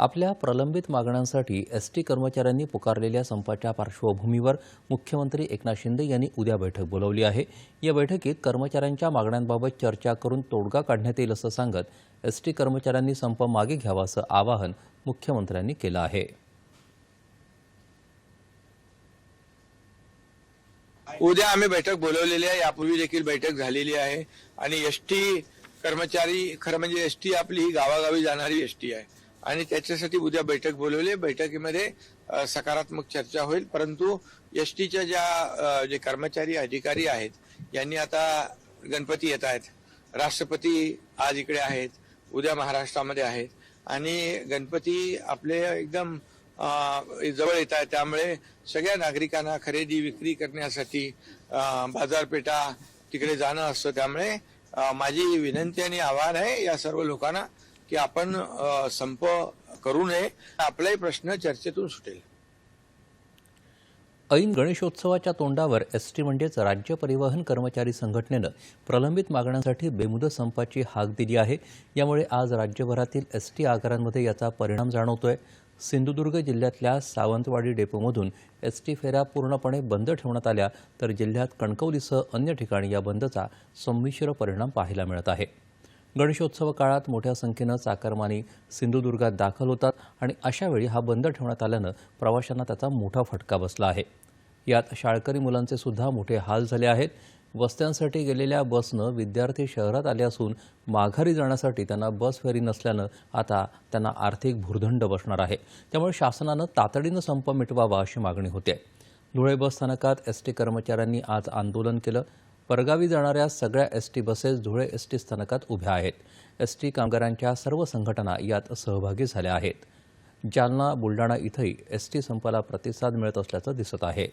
आपल्या प्रलंबित मागण्यांसाठी एस टी कर्मचाऱ्यांनी पुकारलेल्या संपाच्या पार्श्वभूमीवर मुख्यमंत्री एकनाथ शिंदे यांनी उद्या बैठक बोलावली आहे. या बैठकीत कर्मचाऱ्यांच्या मागण्यांबाबत चर्चा करून तोडगा काढण्यात येईल असं सांगत एस टी कर्मचाऱ्यांनी संप मागे घ्यावा असं आवाहन मुख्यमंत्र्यांनी केलं आहे. उद्या आम्ही बैठक बोलवलेली आहे. यापूर्वी देखील बैठक झालेली आहे. आणि एस टी कर्मचारी खरं म्हणजे एस टी आपली ही गावागावी जाणारी एस टी आहे. आणि त्याच्यासाठी उद्या बैठक बोलवली बैठकीमध्ये सकारात्मक चर्चा होईल. परंतु एस टीच्या ज्या जे कर्मचारी अधिकारी आहेत यांनी आता गणपती येत आहेत. राष्ट्रपती आज इकडे आहेत. उद्या महाराष्ट्रामध्ये आहेत. आणि गणपती आपले एकदम जवळ येत आहे त्यामुळे सगळ्या नागरिकांना खरेदी विक्री करण्यासाठी बाजारपेठा तिकडे जाणं असतं. त्यामुळे माझी विनंती आणि आव्हान आहे या सर्व लोकांना की आपण संप करू नये आपलाही प्रश्न चर्चेतून सुटेल. ऐन गणेशोत्सवाच्या तोंडावर एस टी म्हणजेच राज्य परिवहन कर्मचारी संघटनेनं प्रलंबित मागण्यांसाठी बेमुदत संपाची हाक दिली आहे. यामुळे आज राज्यभरातील एस टी आगारांमध्ये याचा परिणाम जाणवतोय. सिंधुदुर्ग जिल्ह्यातल्या सावंतवाडी डेपोमधून एस टी फेऱ्या पूर्णपणे बंद ठेवण्यात आल्या तर जिल्ह्यात कणकवलीसह अन्य ठिकाणी या बंदचा संमिश्र परिणाम पाहायला मिळत आहे. गणेशोत्सव काळात मोठ्या संख्येनं चाकरमानी सिंधुदुर्गात दाखल होतात आणि अशावेळी हा बंद ठेवण्यात आल्यानं प्रवाशांना त्याचा मोठा फटका बसला आहे. यात शाळकरी मुलांचे सुद्धा मोठे हाल झाले आहेत. वस्त्यांसाठी गेलेल्या बसनं विद्यार्थी शहरात आले असून माघारी जाण्यासाठी त्यांना बस फेरी नसल्यानं आता त्यांना आर्थिक भुर्दंड बसणार आहे. त्यामुळे शासनानं तातडीनं संप मिटवावा अशी मागणी होते. धुळे बस स्थानकात एस टी कर्मचाऱ्यांनी आज आंदोलन केलं. परगावी जाणाऱ्या सगळ्या S T buses Dhule S T स्थानकात उभ्या आहेत. एस टी कामगारांच्या सर्व संघटना यात सहभागी झाल्या आहेत. जालना बुलडाणा इथंही एस टी संपाला प्रतिसाद मिळत असल्याचं दिसत आहे.